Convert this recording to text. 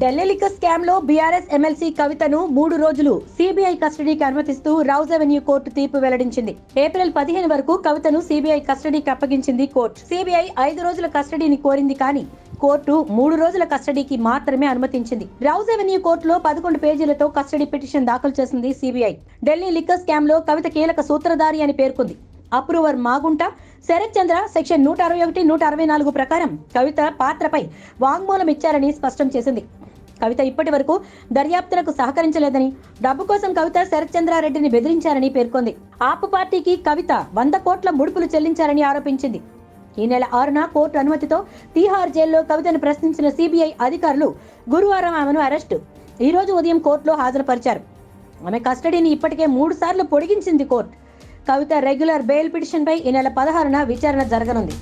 Delhi liquor స్కామ్లో BRS MLC కవితను మూడు రోజులు సిబిఐ కస్టడీకి అనుమతిస్తూ రౌజ్ అవెన్యూ కోర్టు తీర్పు వెల్లడించింది. ఏప్రిల్ పదిహేను వరకు కవితను సిబిఐ కస్టడీకి అప్పగించింది కోర్టు. సిబిఐ ఐదు రోజుల కస్టడీని కోరింది కానీ కోర్టు మూడు రోజుల కస్టడీకి మాత్రమే అనుమతించింది. రౌజ్ అవెన్యూ కోర్టులో పదకొండు పేజీలతో కస్టడీ పిటిషన్ దాఖలు చేసింది సిబిఐ. ఢిల్లీ లిక్కర్ స్కామ్లో కవిత కీలక సూత్రధారి అని పేర్కొంది. అప్రూవర్ మాగుంట శరత్ చంద్ర సెక్షన్ నూట అరవై ఒకటి నూట అరవై నాలుగు ప్రకారం కవిత పాత్రపై వాంగ్మూలం ఇచ్చారని స్పష్టం చేసింది. కవిత ఇప్పటి వరకు దర్యాప్తులకు సహకరించలేదని డబ్బు కోసం కవిత శరత్చంద్రారెడ్డిని బెదిరించారని పేర్కొంది. ఆపు పార్టీకి కవిత వంద కోట్ల ముడుపులు చెల్లించారని ఆరోపించింది. ఈ నెల ఆరున కోర్టు అనుమతితో తీహార్ జైల్లో కవితను ప్రశ్నించిన సిబిఐ అధికారులు గురువారం ఆమెను అరెస్టు. ఈ రోజు ఉదయం కోర్టులో హాజరుపరిచారు. ఆమె కస్టడీని ఇప్పటికే మూడు సార్లు పొడిగించింది కోర్టు. కవిత రెగ్యులర్ బెయిల్ పిటిషన్పై ఈ నెల పదహారున విచారణ జరగనుంది.